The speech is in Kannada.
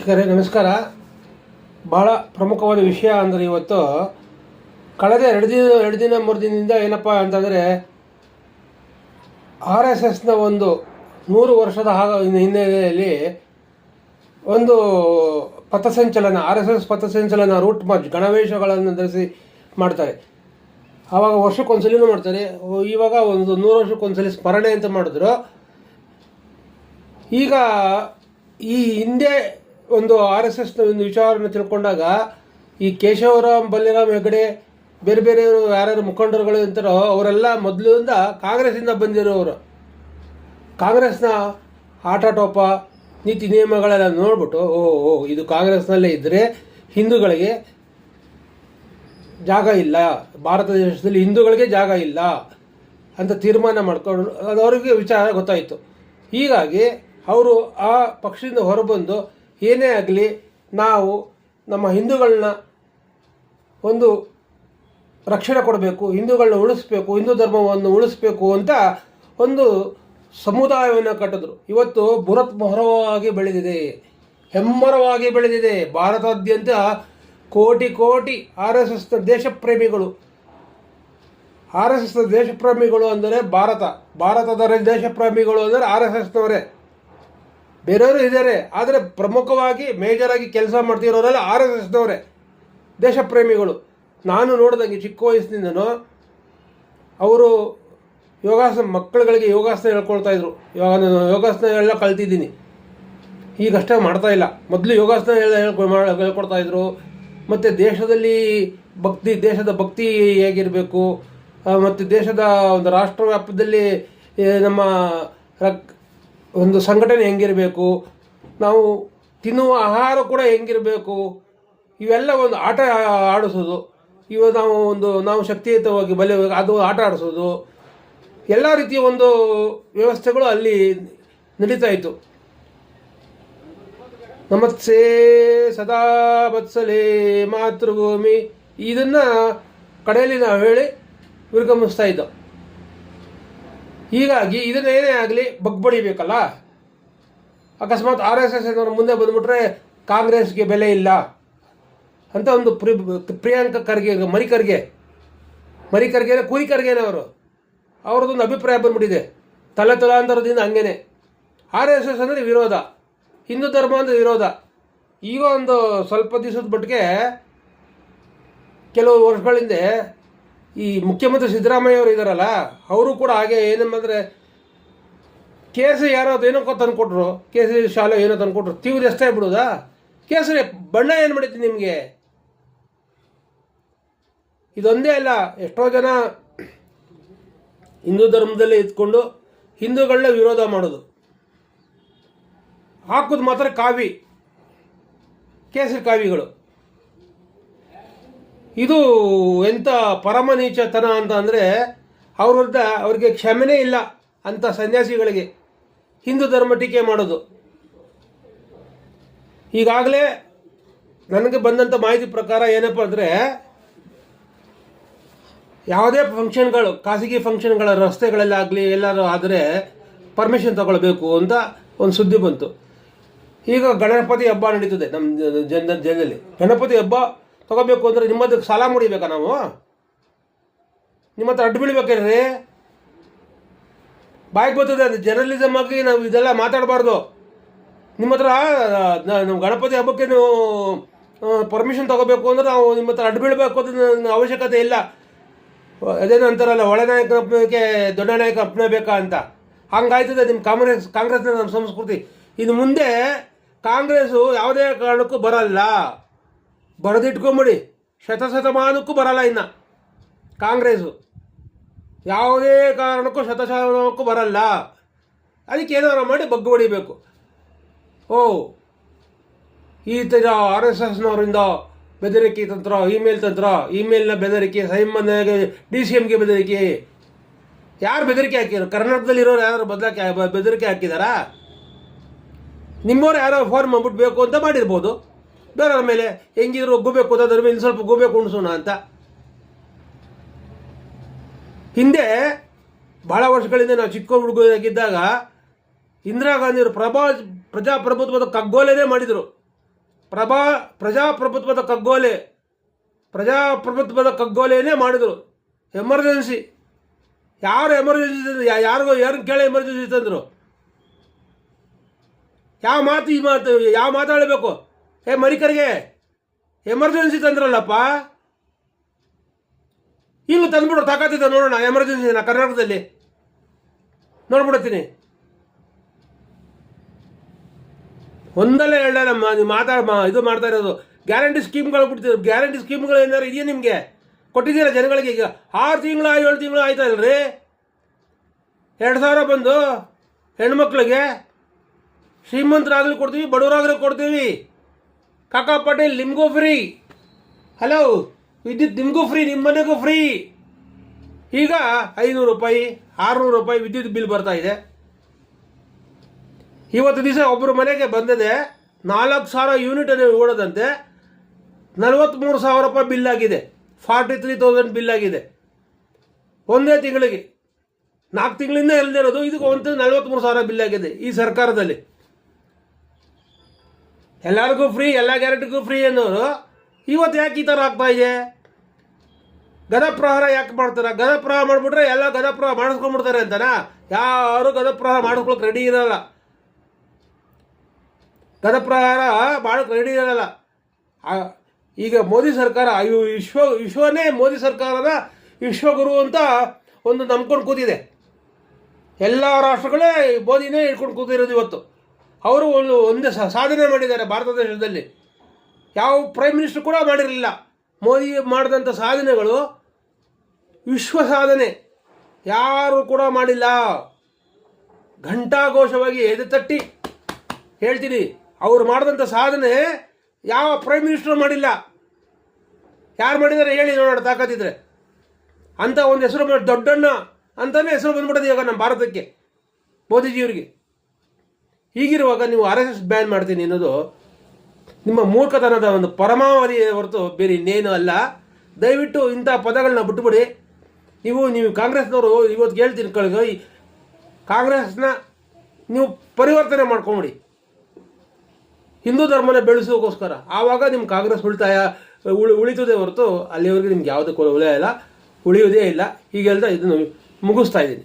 ವೀಕ್ಷಕರೇ, ನಮಸ್ಕಾರ. ಬಹಳ ಪ್ರಮುಖವಾದ ವಿಷಯ ಅಂದರೆ ಇವತ್ತು ಕಳೆದ ಎರಡು ದಿನ ಎರಡು ದಿನ, ಮೂರು ದಿನದಿಂದ ಏನಪ್ಪ ಅಂತಂದರೆ ಆರ್ ಎಸ್ ಎಸ್ನ ಒಂದು ನೂರು ವರ್ಷದ ಹಾಗ ಹಿನ್ನೆಲೆಯಲ್ಲಿ ಒಂದು ಪಥಸಂಚಲನ, ಆರ್ ಎಸ್ ಎಸ್ ಪಥಸಂಚಲನ ರೂಟ್ ಮಾರ್ಚ್ ಗಣವೇಶಗಳನ್ನು ಧರಿಸಿ ಮಾಡ್ತಾರೆ. ಆವಾಗ ವರ್ಷಕ್ಕೊಂದ್ಸಲಿನೂ ಮಾಡ್ತಾರೆ. ಇವಾಗ ಒಂದು ನೂರು ವರ್ಷಕ್ಕೊಂದ್ಸಲಿ ಸ್ಮರಣೆ ಅಂತ ಮಾಡಿದ್ರು. ಈಗ ಈ ಹಿಂದೆ ಒಂದು ಆರ್ ಎಸ್ ಎಸ್ನ ಒಂದು ವಿಚಾರವನ್ನು ತಿಳ್ಕೊಂಡಾಗ ಈ ಕೇಶವರಾಮ್ ಬಲ್ಲಿರಾಮ್ ಹೆಗಡೆ ಬೇರೆ ಬೇರೆ ಯಾರ್ಯಾರು ಮುಖಂಡರುಗಳು ಅಂತಾರೋ ಅವರೆಲ್ಲ ಮೊದಲಿಂದ ಕಾಂಗ್ರೆಸ್ಸಿಂದ ಬಂದಿರೋರು. ಕಾಂಗ್ರೆಸ್ನ ಆಟಾಟೋಪ ನೀತಿ ನಿಯಮಗಳೆಲ್ಲ ನೋಡ್ಬಿಟ್ಟು, ಓ ಓ, ಇದು ಕಾಂಗ್ರೆಸ್ನಲ್ಲೇ ಇದ್ದರೆ ಹಿಂದೂಗಳಿಗೆ ಜಾಗ ಇಲ್ಲ. ಭಾರತ ದೇಶದಲ್ಲಿ ಹಿಂದೂಗಳಿಗೆ ಜಾಗ ಇಲ್ಲ ಅಂತ ತೀರ್ಮಾನ ಮಾಡ್ಕೊಂಡು ಅದು ಅವರಿಗೆ ವಿಚಾರ ಗೊತ್ತಾಯಿತು. ಹೀಗಾಗಿ ಅವರು ಆ ಪಕ್ಷದಿಂದ ಹೊರಬಂದು ಏನೇ ಆಗಲಿ ನಾವು ನಮ್ಮ ಹಿಂದೂಗಳನ್ನ ಒಂದು ರಕ್ಷಣೆ ಕೊಡಬೇಕು, ಹಿಂದೂಗಳನ್ನ ಉಳಿಸ್ಬೇಕು, ಹಿಂದೂ ಧರ್ಮವನ್ನು ಉಳಿಸ್ಬೇಕು ಅಂತ ಒಂದು ಸಮುದಾಯವನ್ನು ಕಟ್ಟಿದ್ರು. ಇವತ್ತು ಬೃಹತ್ ಮೊಹರವಾಗಿ ಬೆಳೆದಿದೆ. ಹೆಮ್ಮರವಾಗಿ ಬೆಳೆದಿದೆ. ಭಾರತಾದ್ಯಂತ ಕೋಟಿ ಕೋಟಿ ಆರ್ ಎಸ್ ಎಸ್ ದೇಶಪ್ರೇಮಿಗಳು. ಆರ್ ಎಸ್ ಎಸ್ ದೇಶಪ್ರೇಮಿಗಳು ಅಂದರೆ ಭಾರತ. ಭಾರತದ ದೇಶಪ್ರೇಮಿಗಳು ಅಂದರೆ ಆರ್ ಎಸ್ ಎಸ್ನವರೇ ಬೇರೆಯವರು ಇದ್ದಾರೆ, ಆದರೆ ಪ್ರಮುಖವಾಗಿ ಮೇಜರ್ ಆಗಿ ಕೆಲಸ ಮಾಡ್ತಿರೋರೆಲ್ಲ ಆರ್ ಎಸ್ ಎಸ್ನವರೇ, ದೇಶಪ್ರೇಮಿಗಳು. ನಾನು ನೋಡಿದಂಗೆ ಚಿಕ್ಕ ವಯಸ್ಸಿನಿಂದನೂ ಅವರು ಯೋಗಾಸನ, ಮಕ್ಕಳುಗಳಿಗೆ ಯೋಗಾಸನ ಹೇಳ್ಕೊಳ್ತಾ ಇದ್ರು. ನಾನು ಯೋಗಾಸನ ಎಲ್ಲ ಕಲ್ತಿದ್ದೀನಿ. ಈಗಷ್ಟೇ ಮಾಡ್ತಾ ಇಲ್ಲ. ಮೊದಲು ಯೋಗಾಸನ ಎಲ್ಲ ಹೇಳ್ಕೊಡ್ತಾ ಇದ್ರು. ಮತ್ತು ದೇಶದಲ್ಲಿ ಭಕ್ತಿ, ದೇಶದ ಭಕ್ತಿ ಹೇಗಿರಬೇಕು? ಮತ್ತು ದೇಶದ ಒಂದು ರಾಷ್ಟ್ರ ವ್ಯಾಪ್ತದಲ್ಲಿ ನಮ್ಮ ರಕ್ ಒಂದು ಸಂಘಟನೆ ಹೆಂಗಿರಬೇಕು, ನಾವು ತಿನ್ನುವ ಆಹಾರ ಕೂಡ ಹೆಂಗಿರಬೇಕು, ಇವೆಲ್ಲ ಒಂದು ಆಟ ಆಡಿಸೋದು. ಇವ ನಾವು ಒಂದು, ನಾವು ಶಕ್ತಿಯುತವಾಗಿ ಬಲೆ, ಅದು ಆಟ ಆಡಿಸೋದು. ಎಲ್ಲ ರೀತಿಯ ಒಂದು ವ್ಯವಸ್ಥೆಗಳು ಅಲ್ಲಿ ನಡೀತಾ ಇತ್ತು. ನಮತ್ಸೇ ಸದಾ ಬತ್ಸಲೇ ಮಾತೃಭೂಮಿ. ಇದನ್ನು ಕಡೆಯಲ್ಲಿ ನಾವು ಹೇಳಿ ವಿರ್ಗಮಿಸ್ತಾ ಇದ್ದೋ ಹೀಗಾಗಿ ಇದನ್ನ ಏನೇ ಆಗಲಿ ಬಗ್ಬಡಿಬೇಕಲ್ಲ? ಅಕಸ್ಮಾತ್ ಆರ್ ಎಸ್ ಎಸ್ ಅನ್ನೋರು ಮುಂದೆ ಬಂದ್ಬಿಟ್ರೆ ಕಾಂಗ್ರೆಸ್ಗೆ ಬೆಲೆ ಇಲ್ಲ ಅಂತ ಒಂದು ಪ್ರಿ, ಪ್ರಿಯಾಂಕ ಖರ್ಗೆ, ಮರಿ ಖರ್ಗೆ ಮರಿ ಖರ್ಗೆ ಕೂರಿ ಖರ್ಗೆನೇ ಅವರು. ಅವ್ರದ್ದೊಂದು ಅಭಿಪ್ರಾಯ ಬಂದ್ಬಿಟ್ಟಿದೆ. ತಲೆ ತಲಾಂತರದಿಂದ ಹಂಗೇನೆ. ಆರ್ ಎಸ್ ಎಸ್ ಅಂದರೆ ವಿರೋಧ. ಹಿಂದೂ ಧರ್ಮ ಅಂದರೆ ವಿರೋಧ. ಈಗ ಒಂದು ಸ್ವಲ್ಪ ದಿವಸದ ಮಟ್ಟಿಗೆ ಕೆಲವು ವರ್ಷಗಳ ಹಿಂದೆ ಈ ಮುಖ್ಯಮಂತ್ರಿ ಸಿದ್ದರಾಮಯ್ಯ ಅವರು ಇದ್ದಾರಲ್ಲ ಅವರು ಕೂಡ ಹಾಗೆ ಏನಂದ್ರೆ ಕೇಸರಿ ಯಾರೋ ಅದೇನೋ ತಂದುಕೊಟ್ರು ಕೇಸರಿ ಶಾಲೆ ಏನೋ ತಂದುಕೊಟ್ರು ತೀವ್ರ ಎಷ್ಟೇ ಬಿಡೋದಾ ಕೇಸರಿ ಬಣ್ಣ ಏನು ಮಾಡೈತಿ ನಿಮಗೆ? ಇದೊಂದೇ ಅಲ್ಲ, ಎಷ್ಟೋ ಜನ ಹಿಂದೂ ಧರ್ಮದಲ್ಲಿ ಇದ್ಕೊಂಡು ಹಿಂದೂಗಳನ್ನ ವಿರೋಧ ಮಾಡೋದು. ಹಾಕೋದು ಮಾತ್ರ ಕಾವಿ, ಕೇಸರಿ ಕಾವಿಗಳು. ಇದು ಎಂಥ ಪರಮನೀಚತನ ಅಂತ ಅಂದರೆ ಅವ್ರ ವಿರುದ್ಧ ಅವ್ರಿಗೆ ಕ್ಷಮೆನೇ ಇಲ್ಲ ಅಂಥ ಸನ್ಯಾಸಿಗಳಿಗೆ ಹಿಂದೂ ಧರ್ಮ ಟೀಕೆ ಮಾಡೋದು. ಈಗಾಗಲೇ ನನಗೆ ಬಂದಂಥ ಮಾಹಿತಿ ಪ್ರಕಾರ ಏನಪ್ಪ ಅಂದರೆ ಯಾವುದೇ ಫಂಕ್ಷನ್ಗಳು, ಖಾಸಗಿ ಫಂಕ್ಷನ್ಗಳ ರಸ್ತೆಗಳಲ್ಲಾಗಲಿ ಎಲ್ಲರೂ ಆದರೆ ಪರ್ಮಿಷನ್ ತಗೊಳ್ಬೇಕು ಅಂತ ಒಂದು ಸುದ್ದಿ ಬಂತು. ಈಗ ಗಣಪತಿ ಹಬ್ಬ ನಡೀತದೆ ನಮ್ಮ ಜನ ಜನದಲ್ಲಿ ಗಣಪತಿ ಹಬ್ಬ ತಗೋಬೇಕು ಅಂದರೆ ನಿಮ್ಮದು ಸಾಲ ಮುಡಿಬೇಕಾ ನಾವು? ನಿಮ್ಮ ಹತ್ರ ಅಡ್ಡು ಬೀಳ್ಬೇಕೇನ್ರಿ ಬಾಯಿಗೆ ಬರ್ತದೆ ಅದು ಜರ್ನಲಿಸಮ್ ಆಗಿ ನಾವು ಇದೆಲ್ಲ ಮಾತಾಡಬಾರ್ದು. ನಿಮ್ಮ ಹತ್ರ ನಮ್ಮ ಗಣಪತಿ ಹಬ್ಬಕ್ಕೆ ನೀವು ಪರ್ಮಿಷನ್ ತಗೋಬೇಕು ಅಂದ್ರೆ ನಾವು ನಿಮ್ಮ ಹತ್ರ ಅಡ್ಡು ಬೀಳಬೇಕು ಅಂತ ಅವಶ್ಯಕತೆ ಇಲ್ಲ. ಅದೇನು ಅಂತಾರಲ್ಲ, ಒಳ ನಾಯಕ ಅಪ್ಪನಕ್ಕೆ ದೊಡ್ಡ ನಾಯಕ ಅಪ್ಪನೇ ಬೇಕಾ ಅಂತ. ಹಂಗಾಯ್ತದೆ ನಿಮ್ಮ ಕಾಂಗ್ರೆಸ್, ಕಾಂಗ್ರೆಸ್ನ ನಮ್ಮ ಸಂಸ್ಕೃತಿ. ಇನ್ನು ಮುಂದೆ ಕಾಂಗ್ರೆಸ್ಸು ಯಾವುದೇ ಕಾರಣಕ್ಕೂ ಬರಲ್ಲ. ಬರೆದಿಟ್ಕೊಂಬಿಡಿ. ಶತಶತಮಾನಕ್ಕೂ ಬರಲ್ಲ ಇನ್ನು. ಕಾಂಗ್ರೆಸ್ಸು ಯಾವುದೇ ಕಾರಣಕ್ಕೂ ಶತಶತಮಾನಕ್ಕೂ ಬರಲ್ಲ. ಅದಕ್ಕೆ ಏನಾರು ಮಾಡಿ ಬಗ್ಗು ಹೊಡಿಬೇಕು. ಓ, ಈ ಥರ ಆರ್ ಎಸ್ ಎಸ್ನವರಿಂದ ಬೆದರಿಕೆ ತಂತ್ರ, ಇಮೇಲ್ ತಂತ್ರ, ಇಮೇಲ್ನ ಬೆದರಿಕೆ ಸೈಮನ್ಗೆ ಡಿ ಸಿ ಎಮ್ಗೆ ಬೆದರಿಕೆ. ಯಾರು ಬೆದರಿಕೆ ಹಾಕಿದ್ರು? ಕರ್ನಾಟಕದಲ್ಲಿರೋರು ಯಾರು ಬದಲಾಕೆ ಬೆದರಿಕೆ ಹಾಕಿದಾರಾ? ನಿಮ್ಮವ್ರು ಯಾರೋ ಫೋನ್ ಮಾಡ್ಬಿಟ್ಟು ಬೇಕು ಅಂತ ಮಾಡಿರ್ಬೋದು. ಬೇರೆಯವ್ರ ಮೇಲೆ ಹೆಂಗಿದ್ರು ಒಗ್ಗಬೇಕು ಅಂತ ಅದ್ರ ಮೇಲೆ ಸ್ವಲ್ಪ ಗೋಬೇಕು ಉಣಿಸೋಣ ಅಂತ. ಹಿಂದೆ ಬಹಳ ವರ್ಷಗಳಿಂದ ನಾವು ಚಿಕ್ಕ ಹುಡುಗರಾಗಿದ್ದಾಗ ಇಂದಿರಾ ಗಾಂಧಿಯವರು ಪ್ರಭಾ ಪ್ರಜಾಪ್ರಭುತ್ವದ ಕಗ್ಗೋಲೆನೇ ಮಾಡಿದರು. ಪ್ರಭಾ ಪ್ರಜಾಪ್ರಭುತ್ವದ ಕಗ್ಗೋಲೆ, ಪ್ರಜಾಪ್ರಭುತ್ವದ ಕಗ್ಗೋಲೆಯೇ ಮಾಡಿದರು. ಎಮರ್ಜೆನ್ಸಿ ಯಾರು ಎಮರ್ಜೆನ್ಸಿ ತಂದ್ರು? ಯಾರಿಗೋ ಯಾರು ಕೇಳಿ ಎಮರ್ಜೆನ್ಸಿ ತಂದರು? ಯಾವ ಮಾತು ಈ ಮಾತು ಯಾವ ಮಾತಾಡಬೇಕು? ಏ, ಮರಿಕರಿಗೆ. ಎಮರ್ಜೆನ್ಸಿ ತಂದ್ರಲ್ಲಪ್ಪ? ಇಲ್ಲಿ ತಂದ್ಬಿಡು ತಾಕತ್ತಿದ್ದ ನೋಡೋಣ, ಎಮರ್ಜೆನ್ಸಿ ನಾ ಕರ್ನಾಟಕದಲ್ಲಿ. ನೋಡ್ಬಿಡ್ತೀನಿ ಒಂದಲ್ಲೇ ಹೇಳಮ್ಮ ನೀವು ಮಾತಾಡ ಇದು ಮಾಡ್ತಾ ಇರೋದು. ಗ್ಯಾರಂಟಿ ಸ್ಕೀಮ್ಗಳು ಬಿಡ್ತೀವಿ ಗ್ಯಾರಂಟಿ ಸ್ಕೀಮ್ಗಳು ಏನಾರು ಇದೆಯಾ ನಿಮಗೆ? ಕೊಟ್ಟಿದ್ದೀರಾ ಜನಗಳಿಗೆ ಈಗ? ಆರು ತಿಂಗಳು ಏಳು ತಿಂಗಳು ಆಯ್ತಾ ಇಲ್ರಿ? ಎರಡು ಸಾವಿರ ಬಂದು ಹೆಣ್ಮಕ್ಳಿಗೆ ಶ್ರೀಮಂತರಾಗಲಿ ಕೊಡ್ತೀವಿ, ಬಡವರಾಗಲಿ ಕೊಡ್ತೀವಿ. ಕಾಕಾ ಪಾಟೀಲ್, ನಿಮಗೂ ಫ್ರೀ ಹಲೋ ವಿದ್ಯುತ್ ನಿಮಗೂ ಫ್ರೀ ನಿಮ್ಮ ಮನೆಗೂ ಫ್ರೀ ಈಗ ಐನೂರು ರೂಪಾಯಿ, ಆರುನೂರು ರೂಪಾಯಿ ವಿದ್ಯುತ್ ಬಿಲ್ ಬರ್ತಾ ಇದೆ. ಇವತ್ತು ದಿವಸ ಒಬ್ಬರು ಮನೆಗೆ ಬಂದಿದೆ, ನಾಲ್ಕು ಸಾವಿರ ಯೂನಿಟ್ ಅನ್ನು ಓಡೋದಂತೆ ನಲವತ್ತ್ಮೂರು ಸಾವಿರ ರೂಪಾಯಿ ಬಿಲ್ ಆಗಿದೆ. ಫಾರ್ಟಿ ತ್ರೀ ತೌಸಂಡ್ ಬಿಲ್ ಆಗಿದೆ. ಒಂದೇ ತಿಂಗಳಿಗೆ, ನಾಲ್ಕು ತಿಂಗಳಿಂದ ಇರೋದು ಇದಕ್ಕೆ ಒಂದು ನಲವತ್ತ್ಮೂರು ಸಾವಿರ ಬಿಲ್ ಆಗಿದೆ ಈ ಸರ್ಕಾರದಲ್ಲಿ. ಎಲ್ಲರಿಗೂ ಫ್ರೀ ಎಲ್ಲ ಗ್ಯಾರಂಟಿಗೂ ಫ್ರೀ ಅನ್ನೋರು ಇವತ್ತು ಯಾಕೆ ಈ ಥರ ಆಗ್ತಾ ಇದೆ? ಗದಪ್ರಹಾರ ಯಾಕೆ ಮಾಡ್ತಾರೆ? ಗದಪ್ರಹಾರ ಮಾಡಿಬಿಟ್ರೆ ಎಲ್ಲ ಗದಪ್ರಹಾರ ಮಾಡಿಸ್ಕೊಂಡ್ಬಿಡ್ತಾರೆ ಅಂತನಾ? ಯಾರು ಗದಪ್ರಹಾರ ಮಾಡಿಸ್ಕೊಳಕ್ಕೆ ರೆಡಿ ಇರಲ್ಲ. ಗದಪ್ರಹಾರ ಮಾಡೋಕ್ಕೆ ರೆಡಿ ಇರಲ್ಲ. ಈಗ ಮೋದಿ ಸರ್ಕಾರ ಇವು ವಿಶ್ವ, ವಿಶ್ವನೇ ಮೋದಿ ಸರ್ಕಾರದ ವಿಶ್ವಗುರು ಅಂತ ಒಂದು ನಂಬ್ಕೊಂಡು ಕೂತಿದೆ. ಎಲ್ಲ ರಾಷ್ಟ್ರಗಳೇ ಮೋದಿನೇ ಇಟ್ಕೊಂಡು ಕೂತಿರೋದು ಇವತ್ತು. ಅವರು ಒಂದು ಒಂದು ಸಾಧನೆ ಮಾಡಿದ್ದಾರೆ ಭಾರತ ದೇಶದಲ್ಲಿ. ಯಾವ ಪ್ರೈಮ್ ಮಿನಿಸ್ಟರ್ ಕೂಡ ಮಾಡಿರಲಿಲ್ಲ. ಮೋದಿ ಮಾಡಿದಂಥ ಸಾಧನೆಗಳು ವಿಶ್ವ ಸಾಧನೆ. ಯಾರು ಕೂಡ ಮಾಡಿಲ್ಲ. ಘಂಟಾಘೋಷವಾಗಿ ಎದೆ ತಟ್ಟಿ ಹೇಳ್ತೀನಿ, ಅವ್ರು ಮಾಡಿದಂಥ ಸಾಧನೆ ಯಾವ ಪ್ರೈಮ್ ಮಿನಿಸ್ಟರ್ ಮಾಡಿಲ್ಲ. ಯಾರು ಮಾಡಿದ್ದಾರೆ ಹೇಳಿ ನೋಡೋಣ, ತಾಕತ್ತಿದ್ರೆ. ಅಂತ ಒಂದು ಹೆಸರು ದೊಡ್ಡಣ್ಣ ಅಂತಲೇ ಹೆಸರು ಬಂದ್ಬಿಡೋದು ಇವಾಗ ನಮ್ಮ ಭಾರತಕ್ಕೆ, ಮೋದಿಜಿಯವರಿಗೆ. ಹೀಗಿರುವಾಗ ನೀವು ಆರ್ ಎಸ್ ಎಸ್ ಬ್ಯಾನ್ ಮಾಡ್ತೀನಿ ಅನ್ನೋದು ನಿಮ್ಮ ಮೂರ್ಖತನದ ಒಂದು ಪರಮಾವಧಿ ಹೊರತು ಬೇರೆ ಇನ್ನೇನು ಅಲ್ಲ. ದಯವಿಟ್ಟು ಇಂಥ ಪದಗಳನ್ನ ಬಿಟ್ಟುಬಿಡಿ ನೀವು ನೀವು ಕಾಂಗ್ರೆಸ್ನವರು ಇವತ್ತು ಹೇಳ್ತೀನಿ ಕಳ್ಗ, ಈ ಕಾಂಗ್ರೆಸ್ನ ನೀವು ಪರಿವರ್ತನೆ ಮಾಡ್ಕೊಂಬಿಡಿ. ಹಿಂದೂ ಧರ್ಮನ ಬೆಳೆಸೋಕ್ಕೋಸ್ಕರ ಆವಾಗ ನಿಮ್ಮ ಕಾಂಗ್ರೆಸ್ ಉಳಿತಾಯ, ಉಳಿ, ಉಳಿತದೆ ಹೊರತು ಅಲ್ಲಿವರೆಗೆ ನಿಮ್ಗೆ ಯಾವುದಕ್ಕೂ ಉಳಿಯ ಇಲ್ಲ, ಉಳಿಯೋದೇ ಇಲ್ಲ. ಹೀಗೆ ಹೇಳ್ತಾ ಇದನ್ನು ಮುಗಿಸ್ತಾ ಇದ್ದೀನಿ.